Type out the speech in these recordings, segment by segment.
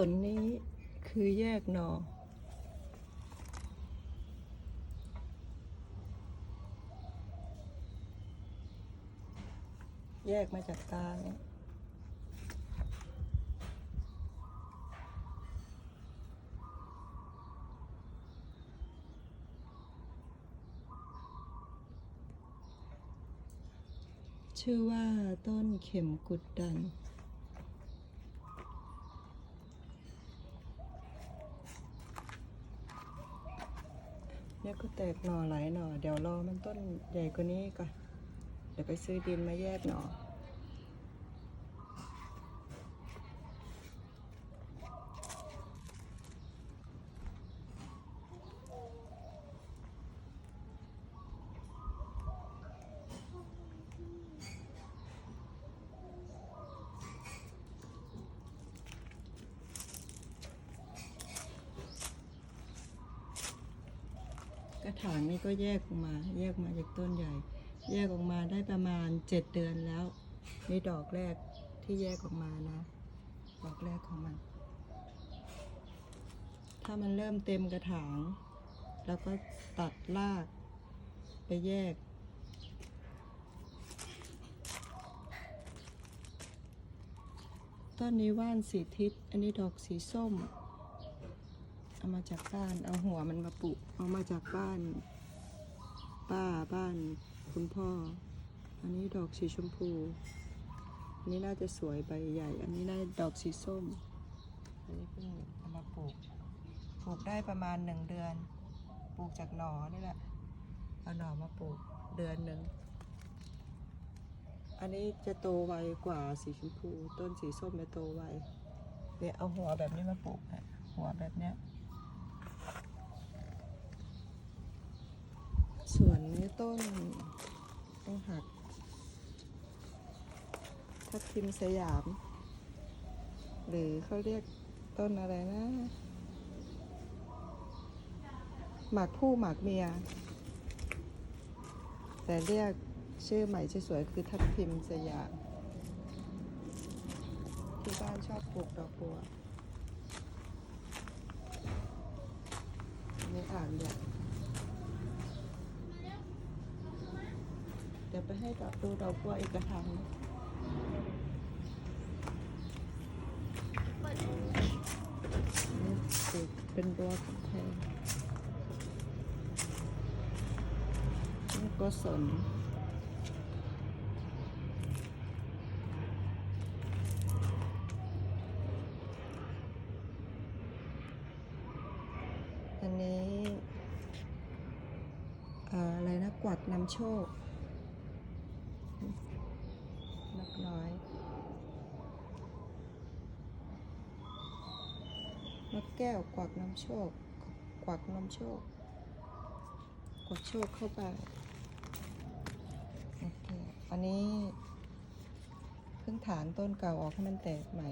ต้นนี้คือแยกหนอแยกมาจากตาเนี่ยชื่อว่าต้นเข็มกุดดัน เนี่ยก็แตกหน่อหลายหน่อ เดี๋ยวรอมันต้นใหญ่กว่านี้ก่อน เดี๋ยวไปซื้อดินมาแยกหน่อ ถางนี่ก็แยกออกมา แยกมาจากต้นใหญ่ แยกออกมาได้ประมาณเจ็ดเดือนแล้วนี่ดอกแรกที่แยกออกมานะ ดอกแรกของมัน ถ้ามันเริ่มเต็มกระถางแล้วก็ตัดรากไปแยกต้นนี้ว่านสีทิศ อันนี้ดอกสีส้ม เอามาจากบ้าน เอาหัวมันมาปลูกเอามาจากบ้าน ป้าบ้าน คุณพ่อ อันนี้ดอกสีชมพู อันนี้น่าจะสวยใบใหญ่ อันนี้น่าดอกสีส้ม อันนี้เพิ่งเอามาปลูก ปลูกได้ประมาณหนึ่งเดือน ปลูกจากหนอนี่แหละ เอาหนอมาปลูกเดือนหนึ่ง อันนี้จะโตไวกว่าสีชมพู ต้นสีส้มจะโตไวเนี่ยเอาหัวแบบนี้มาปลูกอะหัวแบบเนี้ย ส่วนนี้ต้นต้องหัก ทับทิมสยาม หรือเขาเรียกต้นอะไรนะ หมากผู้หมากเมีย แต่เรียกชื่อใหม่ชื่อสวยคือทับทิมสยาม ที่บ้านชอบปลูกดอกบัวนี่อ่านใหญ่ เดี๋ยว ไปให้ดอกดูดอกบัวอีกกระถางนี่เป็นบัวแพงนี่ก็สนอันนี้อะไรนะกวักนำโชค น้อยนกแก้วกวักน้ำโชค กวักน้ำโชค กวักโชคเข้าไปโอเคอันนี้เพิ่งฐานต้นเก่าออกให้มันแตกใหม่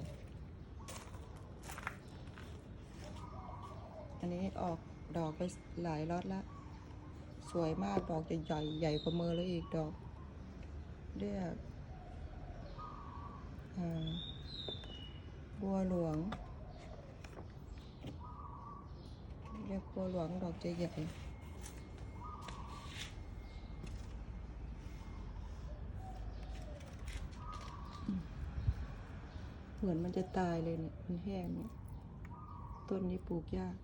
อันนี้ออกดอกไปหลายรอดละสวยมากดอกจะใหญ่ใหญ่กว่ามือแล้วอีกดอกเรียก บัวหลวง เรียกบัวหลวงดอกจะใหญ่อืมเหมือนมันจะตายเลยเนี่ย มันแห้งเนี่ย ต้นนี้ปลูกยาก